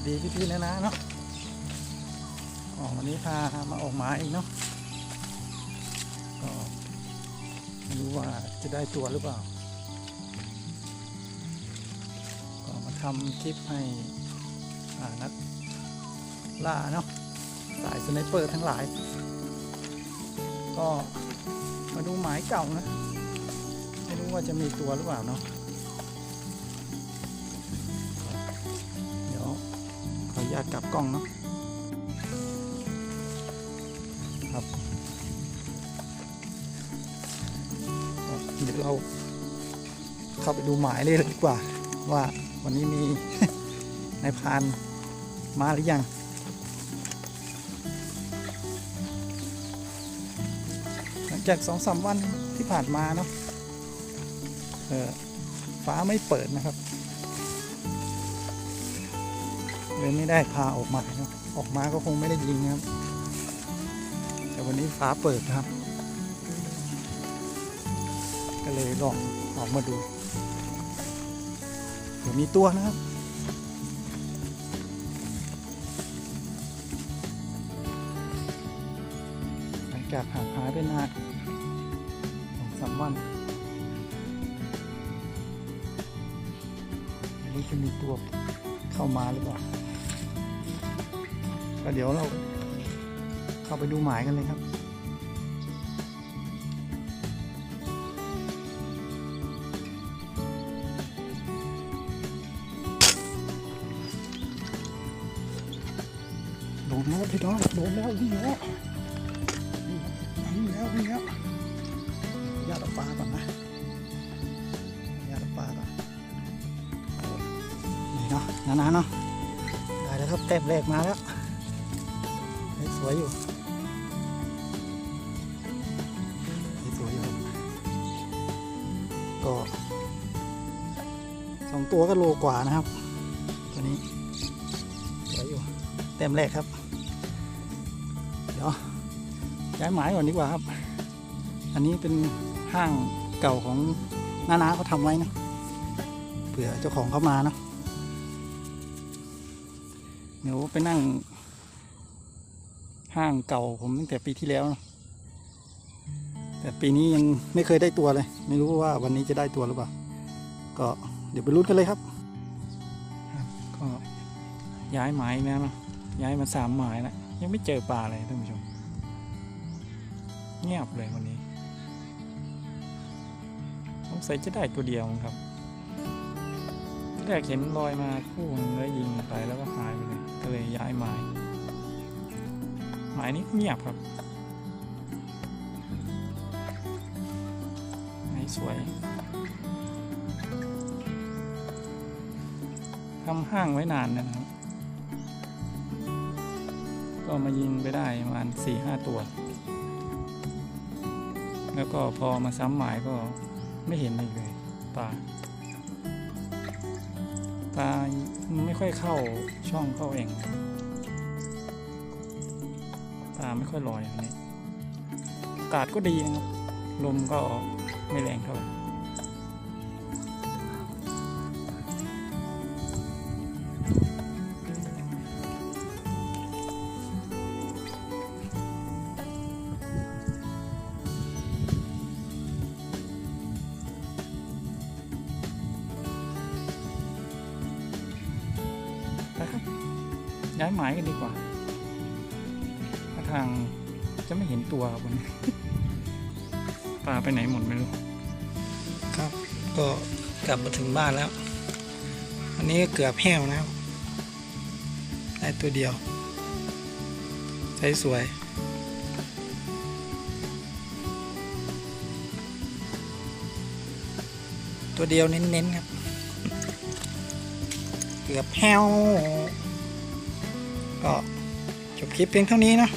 วัสดีพี่ๆนะนะเนาะอ๋อวันนี้พามาออกหมาอีกเนาะก็ไม่รู้ว่าจะได้ตัวหรือเปล่า ก็มาทำคลิปให้นักล่าเนาะสายสไนเปอร์ทั้งหลาย ก็มาดูหมายเก่านะ ไม่รู้ว่าจะมีตัวหรือเปล่าเนาะ ญาตกลับกล้องเนาะครับเดี๋ยวเราเข้าไปดูหมายเลยดีกว่า ว่าวันนี้มีนายพานมาหรือยังหลังจากสองสามวันที่ผ่านมาเนาะเออฟ้าไม่เปิดนะครับ เลยไม่ได้พาออกมาเนาะออกมาก็คงไม่ได้ยิงนะครับ แต่วันนี้ฟ้าเปิดครับ ก็เลยลองออกมาดูเดี๋ยวมีตัวนะครับหลังจากห่างหายไปนานสองสามวันไม่รู้จะมีตัวเข้ามาหรือเปล่า เดี๋ยวเราเข้าไปดูหมายกันเลยครับโดนแล้วพี่น้องโดนแล้ววิ่งแล้ววิ่งแล้ววิ่งแล้วญาติเอปลาก่อนนะญาติเอปลาก่อนนี่เนาะนาๆเนาะได้แล้วครับแต้มแรกมาแล้ว สวยอยู่สวยอยู่ ก็สองตัวก็โลกว่านะครับ ตัวนี้ สวยอยู่แต้มแรกครับ เดี๋ยวย้ายหมายก่อนดีกว่าครับ อันนี้เป็นห้างเก่าของน้านาเขาทำไว้นะ เผื่อเจ้าของเขามาเนะเดี๋ยวไปนั่ง ห้างเก่าผมตั้งแต่ปีที่แล้วนะแต่ปีนี้ยังไม่เคยได้ตัวเลย ไม่รู้ว่าวันนี้จะได้ตัวหรือเปล่า ก็เดี๋ยวไปลุ้นกันเลยครับ ก็ย้ายหมายแล้วนะย้ายมาสามหมายแล้วยังไม่เจอปลาเลยท่านผู้ชม เงียบเลยวันนี้สงสัยจะได้ตัวเดียวครับแรกเห็นลอยมาคู่หนึงแล้วยิง หมายนี้เงียบครับหมายสวยทำห้างไว้นานนะครับ ก็มายิงไปได้ประมาณสี่ห้าตัว แล้วก็พอมาซ้ำหมายก็ไม่เห็นอีกเลยปลาปลาไม่ค่อยเข้าช่องเข้าเอง ไม่ค่อยลอยอันนี้อากาศก็ดีนะครับ ลมก็ไม่แรงเท่าไหร่นะครับย้ายหมายกันดีกว่า ทางจะไม่เห็นตัวครับวันนี้ปลาไปไหนหมดไม่รู้ ครับก็กลับมาถึงบ้านแล้ว อันนี้ก็เกือบแห้วนะครับ ได้ตัวเดียวใช้สวยตัวเดียวเน้นๆครับ เกือบแห้วก็จบคลิปเพียงเท่านี้นะ